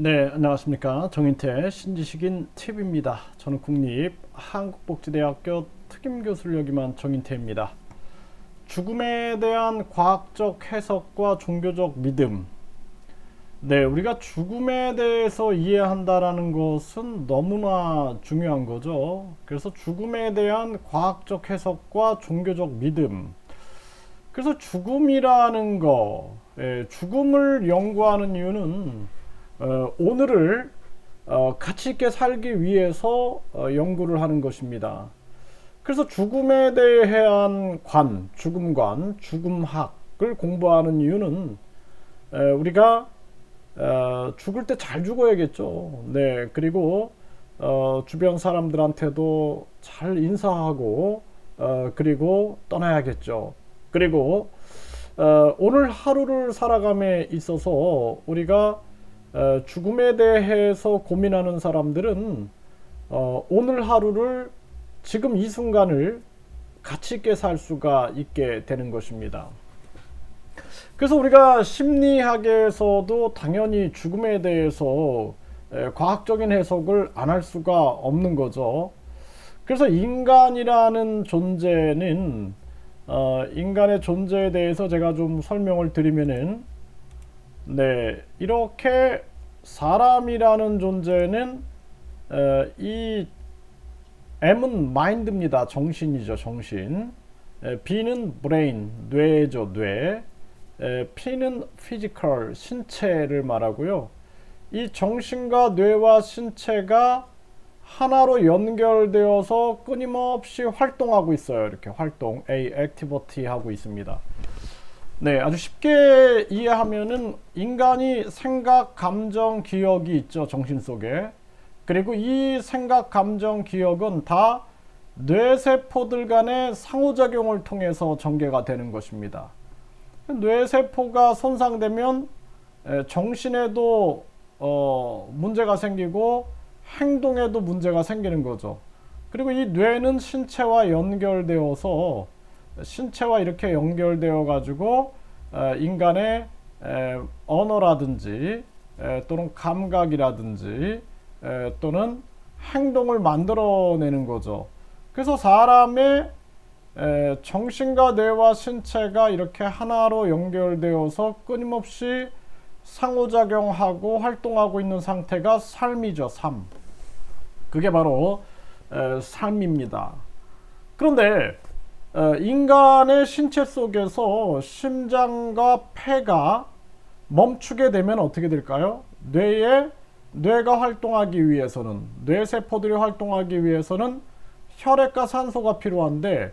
네, 안녕하십니까. 정인태 신지식인 TV입니다. 저는 국립 한국복지대학교 특임교수를 역임한 정인태입니다. 죽음에 대한 과학적 해석과 종교적 믿음. 네, 우리가 죽음에 대해서 이해한다라는 것은 너무나 중요한 거죠. 그래서 죽음에 대한 과학적 해석과 종교적 믿음. 그래서 죽음이라는 거, 예, 죽음을 연구하는 이유는 어, 오늘을 어, 가치 있게 살기 위해서 어, 연구를 하는 것입니다. 그래서 죽음에 대한 관, 죽음관, 죽음학을 공부하는 이유는 에, 우리가 어, 죽을 때 잘 죽어야겠죠. 네, 그리고 어, 주변 사람들한테도 잘 인사하고 어, 그리고 떠나야겠죠. 그리고 어, 오늘 하루를 살아감에 있어서 우리가 어, 죽음에 대해서 고민하는 사람들은 어, 오늘 하루를 지금 이 순간을 가치 있게 살 수가 있게 되는 것입니다. 그래서 우리가 심리학에서도 당연히 죽음에 대해서 에, 과학적인 해석을 안 할 수가 없는 거죠. 그래서 인간이라는 존재는 어, 인간의 존재에 대해서 제가 좀 설명을 드리면은 네, 이렇게 사람이라는 존재는 어, 이 M은 마인드입니다. 정신이죠, 정신. 에, B는 브레인, 뇌죠, 뇌. 에, P는 피지컬, 신체를 말하고요. 이 정신과 뇌와 신체가 하나로 연결되어서 끊임없이 활동하고 있어요. 이렇게 활동, A, 액티비티 하고 있습니다. 네, 아주 쉽게 이해하면은 인간이 생각, 감정, 기억이 있죠, 정신 속에. 그리고 이 생각, 감정, 기억은 다 뇌세포들 간의 상호작용을 통해서 전개가 되는 것입니다. 뇌세포가 손상되면 에, 정신에도 어, 문제가 생기고 행동에도 문제가 생기는 거죠. 그리고 이 뇌는 신체와 연결되어서 신체와 이렇게 연결되어 가지고 어, 인간의 에, 언어라든지 에, 또는 감각이라든지 에, 또는 행동을 만들어내는 거죠. 그래서 사람의 에, 정신과 뇌와 신체가 이렇게 하나로 연결되어서 끊임없이 상호작용하고 활동하고 있는 상태가 삶이죠, 삶. 그게 바로 에, 삶입니다. 그런데 어, 인간의 신체 속에서 심장과 폐가 멈추게 되면 어떻게 될까요? 뇌에 뇌가 활동하기 위해서는 뇌세포들이 활동하기 위해서는 혈액과 산소가 필요한데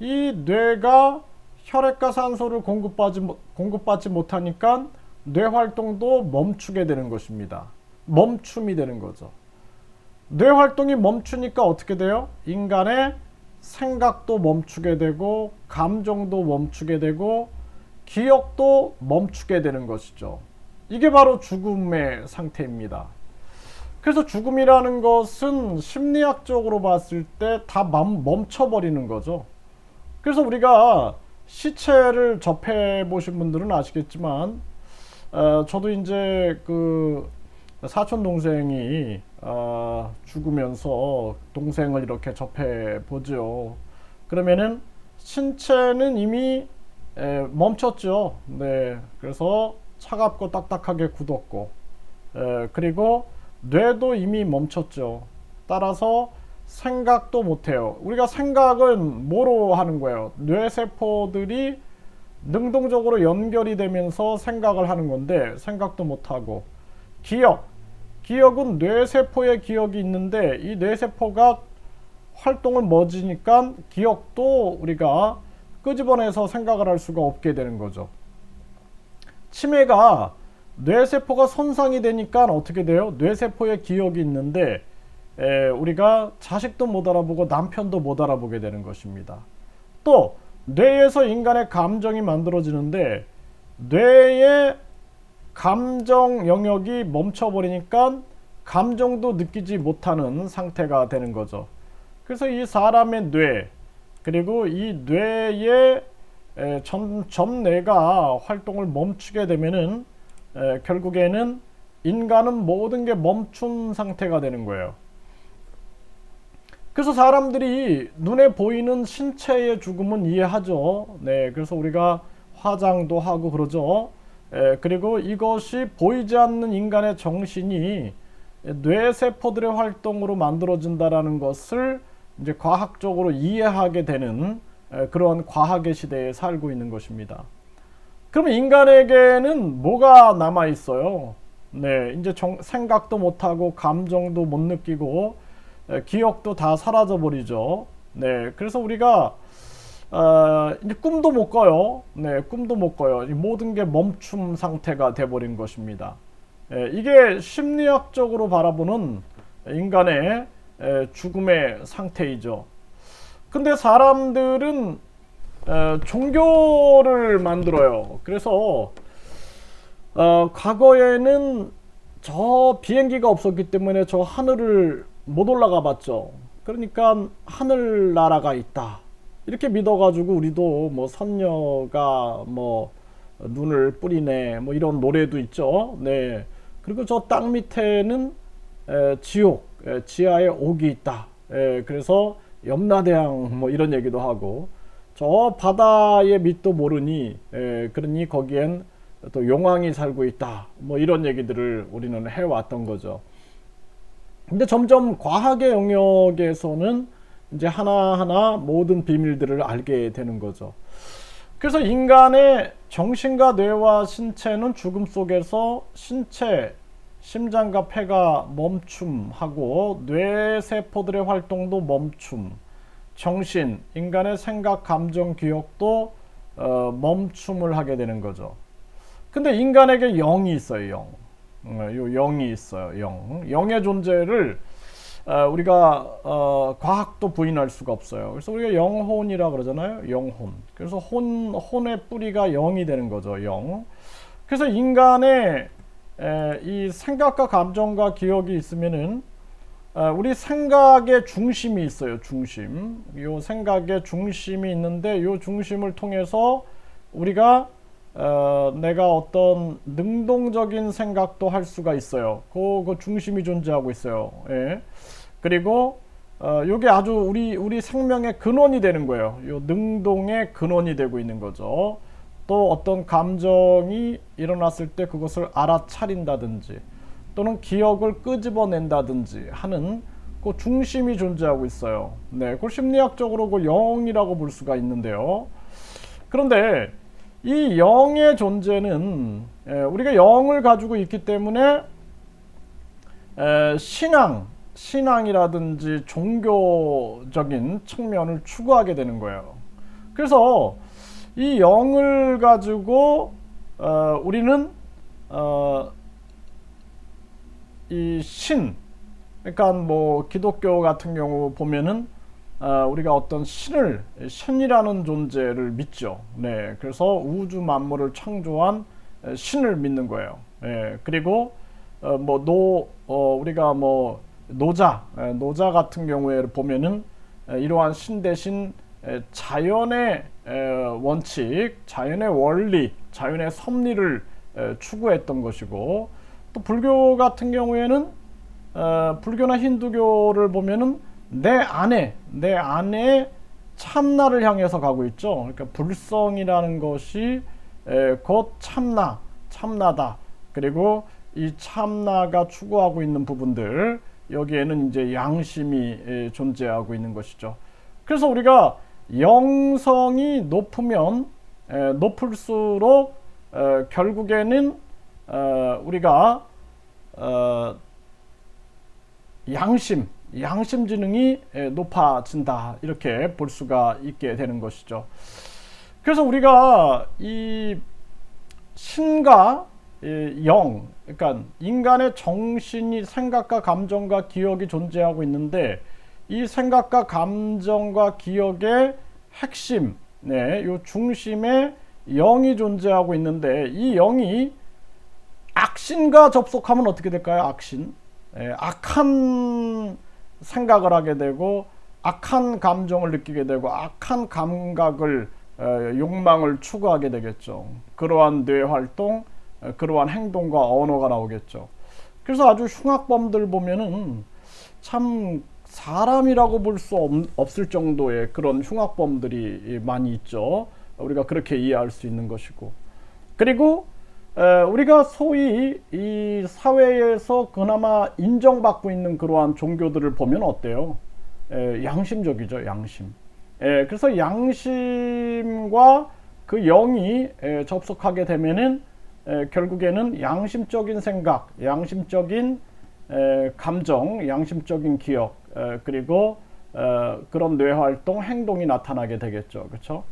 이 뇌가 혈액과 산소를 공급받지, 공급받지 못하니까 뇌 활동도 멈추게 되는 것입니다. 멈춤이 되는 거죠. 뇌 활동이 멈추니까 어떻게 돼요? 인간의 생각도 멈추게 되고 감정도 멈추게 되고 기억도 멈추게 되는 것이죠. 이게 바로 죽음의 상태입니다. 그래서 죽음이라는 것은 심리학적으로 봤을 때 다 멈춰버리는 거죠. 그래서 우리가 시체를 접해 보신 분들은 아시겠지만, 어, 저도 이제 그 사촌 동생이 어, 죽으면서 동생을 이렇게 접해 보죠. 그러면은 신체는 이미 에, 멈췄죠. 네, 그래서 차갑고 딱딱하게 굳었고, 에, 그리고 뇌도 이미 멈췄죠. 따라서 생각도 못해요. 우리가 생각은 뭐로 하는 거예요? 뇌세포들이 능동적으로 연결이 되면서 생각을 하는 건데 생각도 못하고 기억 기억은 뇌세포의 기억이 있는데 이 뇌세포가 활동을 멎으니까 기억도 우리가 끄집어내서 생각을 할 수가 없게 되는 거죠. 치매가 뇌세포가 손상이 되니까 어떻게 돼요? 뇌세포의 기억이 있는데 에, 우리가 자식도 못 알아보고 남편도 못 알아보게 되는 것입니다. 또 뇌에서 인간의 감정이 만들어지는데 뇌의 감정 영역이 멈춰버리니까 감정도 느끼지 못하는 상태가 되는 거죠. 그래서 이 사람의 뇌 그리고 이 뇌의 점, 점뇌가 활동을 멈추게 되면은 에, 결국에는 인간은 모든 게 멈춘 상태가 되는 거예요. 그래서 사람들이 눈에 보이는 신체의 죽음은 이해하죠. 네, 그래서 우리가 화장도 하고 그러죠. 에, 그리고 이것이 보이지 않는 인간의 정신이 뇌세포들의 활동으로 만들어진다라는 것을 이제 과학적으로 이해하게 되는 에, 그런 과학의 시대에 살고 있는 것입니다. 그러면 인간에게는 뭐가 남아 있어요? 네, 이제 정, 생각도 못하고 감정도 못 느끼고 에, 기억도 다 사라져 버리죠. 네, 그래서 우리가 어, 이제 꿈도 못 꿔요. 네, 꿈도 못 꿔요. 이 모든 게 멈춤 상태가 돼버린 것입니다. 예, 이게 심리학적으로 바라보는 인간의 에, 죽음의 상태이죠. 근데 사람들은 에, 종교를 만들어요. 그래서 어, 과거에는 저 비행기가 없었기 때문에 저 하늘을 못 올라가 봤죠. 그러니까 하늘나라가 있다. 이렇게 믿어가지고 우리도 뭐 선녀가 뭐 눈을 뿌리네 뭐 이런 노래도 있죠. 네. 그리고 저 땅 밑에는 에, 지옥, 에, 지하에 옥이 있다. 에, 그래서 염라대왕 뭐 이런 얘기도 하고 저 바다의 밑도 모르니 에, 그러니 거기엔 또 용왕이 살고 있다. 뭐 이런 얘기들을 우리는 해왔던 거죠. 근데 점점 과학의 영역에서는 이제 하나하나 모든 비밀들을 알게 되는 거죠. 그래서 인간의 정신과 뇌와 신체는 죽음 속에서 신체, 심장과 폐가 멈춤하고 뇌세포들의 활동도 멈춤, 정신, 인간의 생각, 감정, 기억도 어, 멈춤을 하게 되는 거죠. 근데 인간에게 영이 있어요, 영. 어, 요 영이 있어요, 영. 영의 존재를 어, 우리가 어, 과학도 부인할 수가 없어요. 그래서 우리가 영혼이라 그러잖아요. 영혼. 그래서 혼 혼의 뿌리가 영이 되는 거죠. 영. 그래서 인간의 에, 이 생각과 감정과 기억이 있으면은 어, 우리 생각의 중심이 있어요. 중심. 요 생각의 중심이 있는데 요 중심을 통해서 우리가 어, 내가 어떤 능동적인 생각도 할 수가 있어요. 그, 그 중심이 존재하고 있어요. 예. 그리고 어, 이게 아주 우리 우리 생명의 근원이 되는 거예요. 요 능동의 근원이 되고 있는 거죠. 또 어떤 감정이 일어났을 때 그것을 알아차린다든지 또는 기억을 끄집어낸다든지 하는 그 중심이 존재하고 있어요. 네, 그걸 심리학적으로 그 영이라고 볼 수가 있는데요. 그런데 이 영의 존재는 에, 우리가 영을 가지고 있기 때문에 에, 신앙, 신앙이라든지 종교적인 측면을 추구하게 되는 거예요. 그래서 이 영을 가지고 어, 우리는 어, 이 신, 그러니까 뭐 기독교 같은 경우 보면은 어, 우리가 어떤 신을 신이라는 존재를 믿죠. 네, 그래서 우주 만물을 창조한 신을 믿는 거예요. 네, 그리고 어, 뭐노 어, 우리가 뭐 노자 에, 노자 같은 경우에 보면은 에, 이러한 신 대신 에, 자연의 에, 원칙, 자연의 원리, 자연의 섭리를 에, 추구했던 것이고 또 불교 같은 경우에는 어, 불교나 힌두교를 보면은 내 안에 내 안에 참나를 향해서 가고 있죠. 그러니까 불성이라는 것이 에, 곧 참나, 참나다. 그리고 이 참나가 추구하고 있는 부분들 여기에는 이제 양심이 에, 존재하고 있는 것이죠. 그래서 우리가 영성이 높으면 에, 높을수록 에, 결국에는 어, 우리가 어, 양심 양심 지능이 높아진다 이렇게 볼 수가 있게 되는 것이죠. 그래서 우리가 이 신과 영, 그러니까 인간의 정신이 생각과 감정과 기억이 존재하고 있는데 이 생각과 감정과 기억의 핵심, 네, 요 중심에 영이 존재하고 있는데 이 영이 악신과 접속하면 어떻게 될까요? 악신, 예, 악한 생각을 하게 되고 악한 감정을 느끼게 되고 악한 감각을 욕망을 추구하게 되겠죠. 그러한 뇌 활동, 그러한 행동과 언어가 나오겠죠. 그래서 아주 흉악범들 보면은 참 사람이라고 볼 수 없을 정도의 그런 흉악범들이 많이 있죠. 우리가 그렇게 이해할 수 있는 것이고. 그리고 에, 우리가 소위 이 사회에서 그나마 인정받고 있는 그러한 종교들을 보면 어때요? 에, 양심적이죠, 양심. 에, 그래서 양심과 그 영이 에, 접속하게 되면은 에, 결국에는 양심적인 생각, 양심적인 에, 감정, 양심적인 기억, 에, 그리고 에, 그런 뇌 활동, 행동이 나타나게 되겠죠, 그렇죠?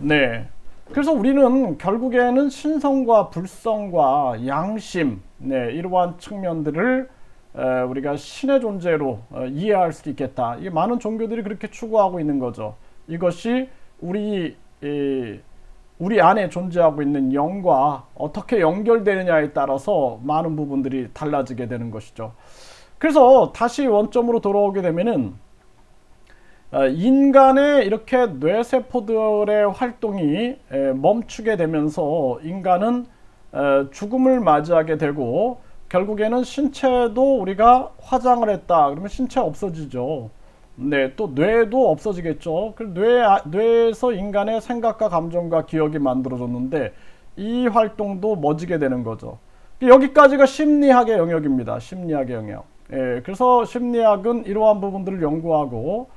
네. 그래서 우리는 결국에는 신성과 불성과 양심, 네, 이러한 측면들을 에, 우리가 신의 존재로 어, 이해할 수 있겠다. 이 많은 종교들이 그렇게 추구하고 있는 거죠. 이것이 우리 이, 우리 안에 존재하고 있는 영과 어떻게 연결되느냐에 따라서 많은 부분들이 달라지게 되는 것이죠. 그래서 다시 원점으로 돌아오게 되면은 어, 인간의 이렇게 뇌세포들의 활동이 멈추게 되면서 인간은 어, 죽음을 맞이하게 되고 결국에는 신체도 우리가 화장을 했다 그러면 신체 없어지죠. 네, 또 뇌도 없어지겠죠. 그 뇌, 뇌에서 인간의 생각과 감정과 기억이 만들어졌는데 이 활동도 멎지게 되는 거죠. 여기까지가 심리학의 영역입니다. 심리학의 영역. 예, 그래서 심리학은 이러한 부분들을 연구하고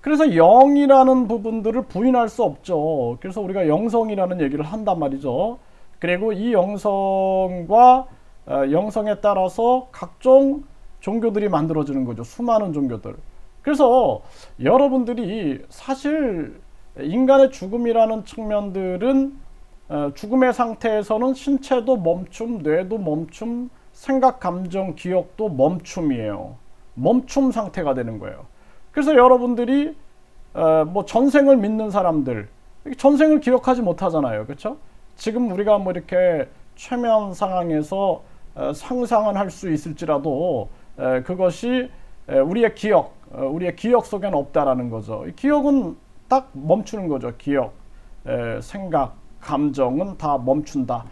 그래서 영이라는 부분들을 부인할 수 없죠. 그래서 우리가 영성이라는 얘기를 한단 말이죠. 그리고 이 영성과 어, 영성에 따라서 각종 종교들이 만들어지는 거죠. 수많은 종교들. 그래서 여러분들이 사실 인간의 죽음이라는 측면들은 어, 죽음의 상태에서는 신체도 멈춤, 뇌도 멈춤, 생각, 감정, 기억도 멈춤이에요. 멈춤 상태가 되는 거예요. 그래서 여러분들이 어, 뭐 전생을 믿는 사람들 전생을 기억하지 못하잖아요, 그렇죠? 지금 우리가 뭐 이렇게 최면 상황에서 어, 상상은 할 수 있을지라도 에, 그것이 에, 우리의 기억, 어, 우리의 기억 속에는 없다라는 거죠. 기억은 딱 멈추는 거죠. 기억, 에, 생각, 감정은 다 멈춘다.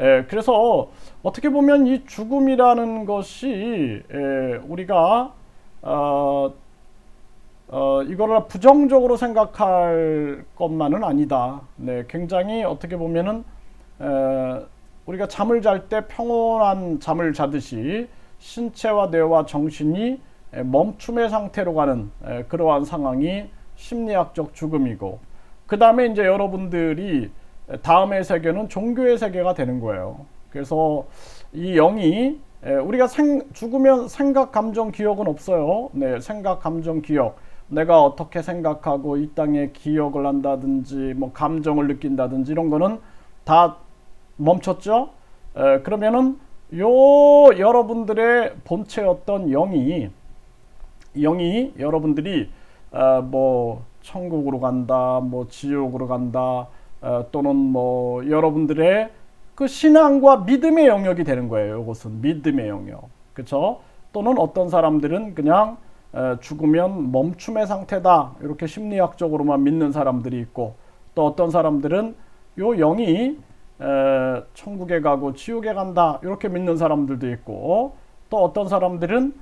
에, 그래서 어떻게 보면 이 죽음이라는 것이 에, 우리가 어, 어, 이거를 부정적으로 생각할 것만은 아니다. 네, 굉장히 어떻게 보면은 에, 우리가 잠을 잘 때 평온한 잠을 자듯이 신체와 뇌와 정신이 멈춤의 상태로 가는 에, 그러한 상황이 심리학적 죽음이고 그 다음에 이제 여러분들이 다음의 세계는 종교의 세계가 되는 거예요. 그래서 이 영이 우리가 생, 죽으면 생각, 감정, 기억은 없어요. 네, 생각, 감정, 기억. 내가 어떻게 생각하고 이 땅에 기억을 한다든지 뭐 감정을 느낀다든지 이런 거는 다 멈췄죠. 에, 그러면은 요 여러분들의 본체였던 영이 영이 여러분들이 어, 뭐 천국으로 간다, 뭐 지옥으로 간다, 어, 또는 뭐 여러분들의 그 신앙과 믿음의 영역이 되는 거예요. 이것은 믿음의 영역, 그렇죠? 또는 어떤 사람들은 그냥 죽으면 멈춤의 상태다 이렇게 심리학적으로만 믿는 사람들이 있고 또 어떤 사람들은 요 영이 천국에 가고 지옥에 간다 이렇게 믿는 사람들도 있고 또 어떤 사람들은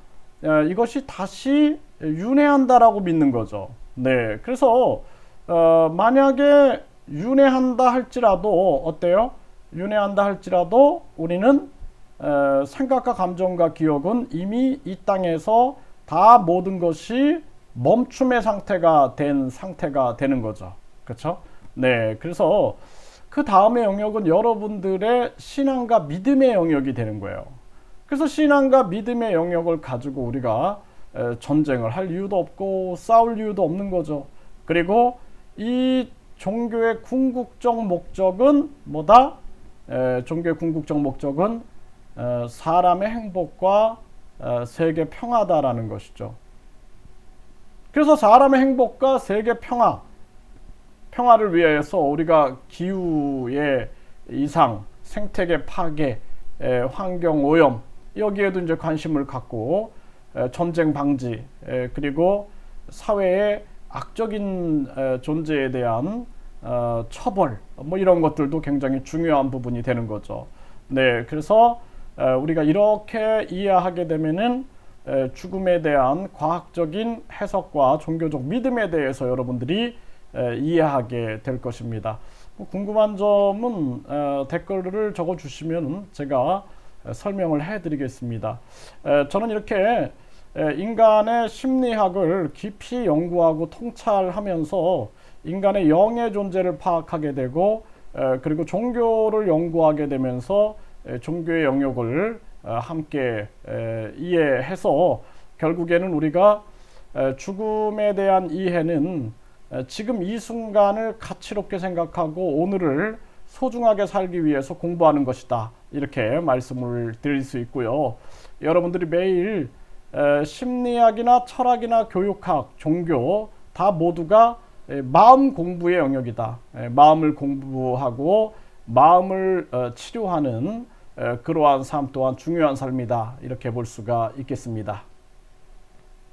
이것이 다시 윤회한다라고 믿는 거죠. 네, 그래서 어, 만약에 윤회한다 할지라도 어때요? 윤회한다 할지라도 우리는 생각과 감정과 기억은 이미 이 땅에서 다 모든 것이 멈춤의 상태가 된 상태가 되는 거죠. 그렇죠? 네. 그래서 그 다음의 영역은 여러분들의 신앙과 믿음의 영역이 되는 거예요. 그래서 신앙과 믿음의 영역을 가지고 우리가 전쟁을 할 이유도 없고 싸울 이유도 없는 거죠. 그리고 이 종교의 궁극적 목적은 뭐다? 종교의 궁극적 목적은 사람의 행복과 어, 세계 평화다라는 것이죠. 그래서 사람의 행복과 세계 평화, 평화를 위해서 우리가 기후의 이상, 생태계 파괴, 환경 오염 여기에도 이제 관심을 갖고 전쟁 방지 그리고 사회의 악적인 존재에 대한 어, 처벌 뭐 이런 것들도 굉장히 중요한 부분이 되는 거죠. 네, 그래서 에, 우리가 이렇게 이해하게 되면은 에, 죽음에 대한 과학적인 해석과 종교적 믿음에 대해서 여러분들이 에, 이해하게 될 것입니다. 뭐 궁금한 점은 어, 댓글을 적어 주시면 제가 에, 설명을 해 드리겠습니다. 에, 저는 이렇게 에, 인간의 심리학을 깊이 연구하고 통찰하면서 인간의 영의 존재를 파악하게 되고 에, 그리고 종교를 연구하게 되면서 에, 종교의 영역을 어, 함께 에, 이해해서 결국에는 우리가 에, 죽음에 대한 이해는 에, 지금 이 순간을 가치롭게 생각하고 오늘을 소중하게 살기 위해서 공부하는 것이다. 이렇게 말씀을 드릴 수 있고요. 여러분들이 매일 에, 심리학이나 철학이나 교육학, 종교 다 모두가 에, 마음 공부의 영역이다. 에, 마음을 공부하고 마음을 어, 치료하는 에, 그러한 삶 또한 중요한 삶이다. 이렇게 볼 수가 있겠습니다.